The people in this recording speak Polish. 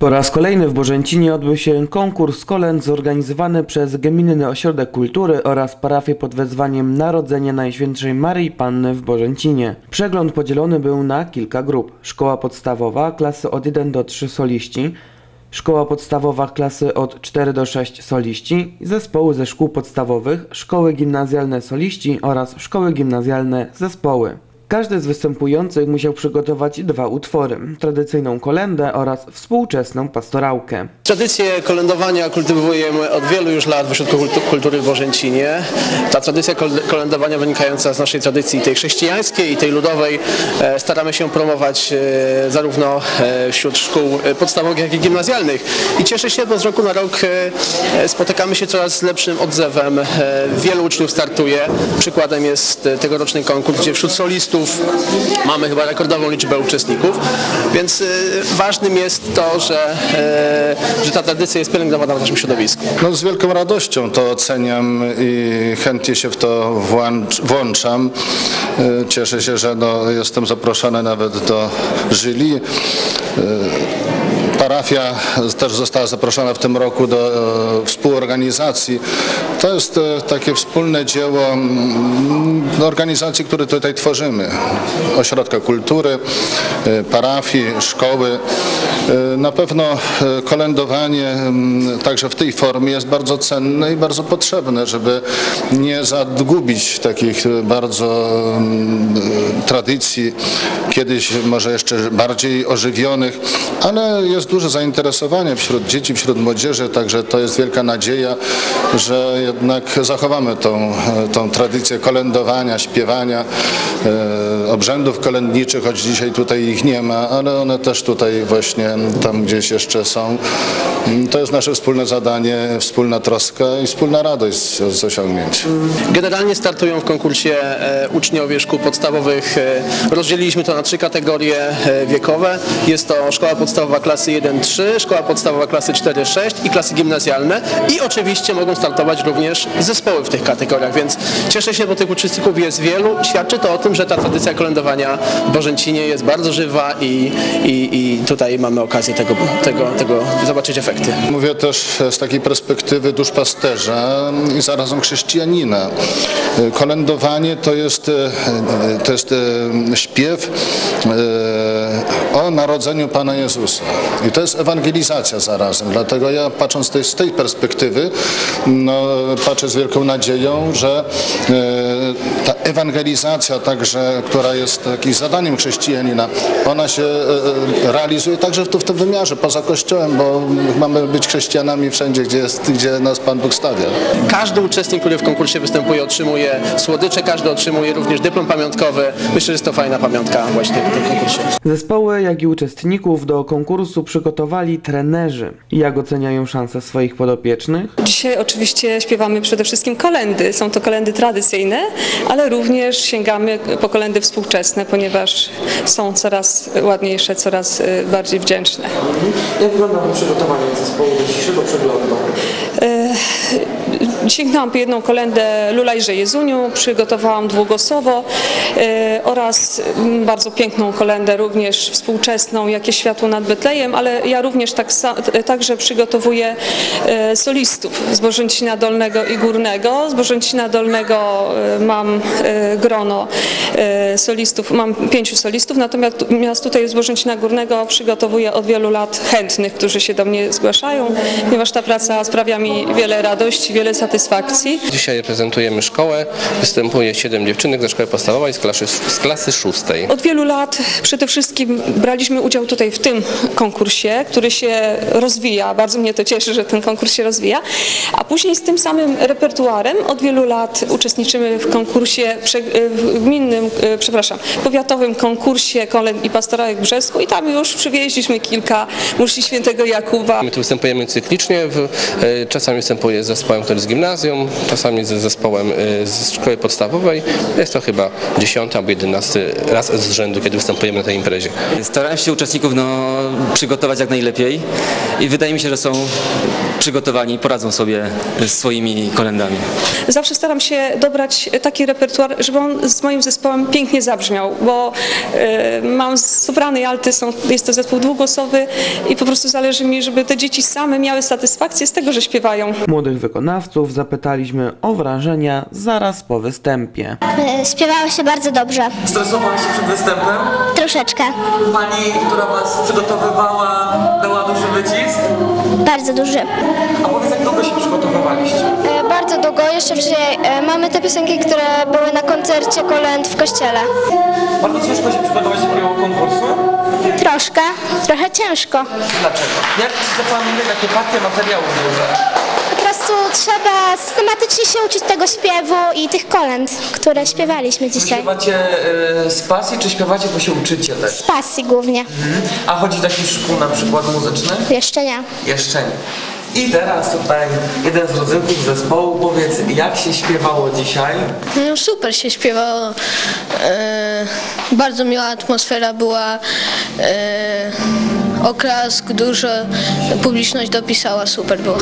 Po raz kolejny w Bożęcinie odbył się konkurs kolęd zorganizowany przez Gminny Ośrodek Kultury oraz parafię pod wezwaniem Narodzenia Najświętszej Maryi Panny w Bożęcinie. Przegląd podzielony był na kilka grup. Szkoła podstawowa, klasy od 1 do 3 soliści, Szkoła podstawowa klasy od 4 do 6 soliści, zespoły ze szkół podstawowych, szkoły gimnazjalne soliści oraz szkoły gimnazjalne zespoły. Każdy z występujących musiał przygotować dwa utwory: tradycyjną kolendę oraz współczesną pastorałkę. Tradycję kolędowania kultywujemy od wielu już lat w Ośrodku Kultu- Kultury w Bożęcinie. Ta tradycja kol- kolędowania wynikająca z naszej tradycji tej chrześcijańskiej i tej ludowej e, staramy się promować e, zarówno e, wśród szkół podstawowych, jak i gimnazjalnych. I cieszę się, bo z roku na rok spotykamy się coraz lepszym odzewem. Wielu uczniów startuje. Przykładem jest tegoroczny konkurs, gdzie wśród solistów mamy chyba rekordową liczbę uczestników, więc e, ważnym jest to, że, e, że ta tradycja jest pielęgnowana w naszym środowisku. No, z wielką radością to oceniam i chętnie się w to włącz, włączam. E, Cieszę się, że no, jestem zaproszony nawet do jury. Parafia też została zaproszona w tym roku do e, współorganizacji. To jest e, takie wspólne dzieło mm, organizacji, które tutaj tworzymy. Ośrodka Kultury, e, parafii, szkoły. Na pewno kolędowanie mm, także w tej formie jest bardzo cenne i bardzo potrzebne, żeby nie zagubić takich bardzo mm, tradycji, kiedyś może jeszcze bardziej ożywionych, ale jest duże zainteresowanie wśród dzieci, wśród młodzieży, także to jest wielka nadzieja, że jednak zachowamy tą, tą tradycję kolędowania, śpiewania, e, obrzędów kolędniczych, choć dzisiaj tutaj ich nie ma, ale one też tutaj właśnie tam gdzieś jeszcze są. To jest nasze wspólne zadanie, wspólna troska i wspólna radość z, z osiągnięć. Generalnie startują w konkursie e, uczniowie szkół podstawowych. E, Rozdzieliliśmy to na trzy kategorie e, wiekowe. Jest to szkoła podstawowa klasy 1-3, szkoła podstawowa klasy 4-6 i klasy gimnazjalne. I oczywiście mogą startować również zespoły w tych kategoriach, więc cieszę się, bo tych uczestników jest wielu. Świadczy to o tym, że ta tradycja kolędowania w Bożęcinie jest bardzo żywa i, i, i tutaj mamy okazję tego, tego, tego zobaczyć efekty. Mówię też z takiej perspektywy duszpasterza i zarazem chrześcijanina. Kolędowanie to jest, to jest e, śpiew e, o narodzeniu Pana Jezusa. I to jest ewangelizacja zarazem. Dlatego ja patrząc z tej, z tej perspektywy, no, patrzę z wielką nadzieją, że e, ta ewangelizacja także, która jest takim zadaniem chrześcijanina, ona się e, realizuje także w, w tym wymiarze, poza Kościołem, bo mamy być chrześcijanami wszędzie, gdzie, jest, gdzie nas Pan Bóg stawia. Każdy uczestnik, który w konkursie występuje, otrzymuje słodycze, każdy otrzymuje również dyplom pamiątkowy. Myślę, że jest to fajna pamiątka właśnie w tym konkursie. Zespoły, jak i uczestników do konkursu przygotowali trenerzy. Jak oceniają szanse swoich podopiecznych? Dzisiaj oczywiście śpiewamy przede wszystkim kolendy. Są to kolendy tradycyjne, ale również sięgamy po kolendy współczesne, ponieważ są coraz ładniejsze, coraz y, bardziej wdzięczne. Jak wygląda przygotowanie zespołu do dzisiejszego przeglądu? Sięgnęłam po jedną kolendę Lulajże Jezuniu, przygotowałam dwugłosowo e, oraz mm, bardzo piękną kolendę również współczesną, Jakie światło nad Betlejem, ale ja również tak, także przygotowuję e, solistów z Bożęcina Dolnego i Górnego. Z Bożęcina Dolnego e, mam grono solistów, mam pięciu solistów, natomiast tutaj z Bożęcina Górnego przygotowuję od wielu lat chętnych, którzy się do mnie zgłaszają, ponieważ ta praca sprawia mi wiele radości, wiele satysfakcji. Dzisiaj reprezentujemy szkołę. Występuje siedem dziewczynek ze szkoły podstawowej z klasy, z klasy szóstej. Od wielu lat przede wszystkim braliśmy udział tutaj w tym konkursie, który się rozwija. Bardzo mnie to cieszy, że ten konkurs się rozwija. A później z tym samym repertuarem od wielu lat uczestniczymy w konkursie, w gminnym, e, przepraszam, powiatowym konkursie kolęd i pastorałek w Brzesku i tam już przywieźliśmy kilka muszli świętego Jakuba. My tu występujemy cyklicznie. E, czasami występuję z zespołem, który z gimnazjum, czasami z zespołem e, z szkoły podstawowej. Jest to chyba dziesiąty albo jedenasty raz z rzędu, kiedy występujemy na tej imprezie. Starałem się uczestników no, przygotować jak najlepiej i wydaje mi się, że są przygotowani, poradzą sobie z swoimi kolendami. Zawsze staram się dobrać taki repertuar, żeby on z moim zespołem pięknie zabrzmiał, bo e, mam soprany i alty, są, jest to zespół dwugłosowy i po prostu zależy mi, żeby te dzieci same miały satysfakcję z tego, że śpiewają. Młodych wykonawców zapytaliśmy o wrażenia zaraz po występie. E, Śpiewało się bardzo dobrze. Stresowałaś się przed występem? Troszeczkę. Pani, która was przygotowywała, dała duży wycisk? Bardzo duży. A powiedz, jak długo się przygotowywaliście? E, Bardzo długo. Jeszcze wczoraj e, mamy te piosenki, które były na koncercie kolęd w kościele. Bardzo ciężko się przygotować do takiego konkursu. Troszkę. Trochę ciężko. Dlaczego? Jak zapamiętać takie partie materiałów duże? Po prostu trzeba systematycznie się uczyć tego śpiewu i tych kolęd, które śpiewaliśmy dzisiaj. Śpiewacie y, z pasji, czy śpiewacie, bo się uczycie też? Z pasji głównie. A chodzi do jakichś szkół na przykład muzycznych? Jeszcze nie. Jeszcze nie. I teraz tutaj jeden z rodzynków zespołu. Powiedz, jak się śpiewało dzisiaj? No super się śpiewało. E, bardzo miła atmosfera była. E, oklask, dużo publiczność dopisała, super było.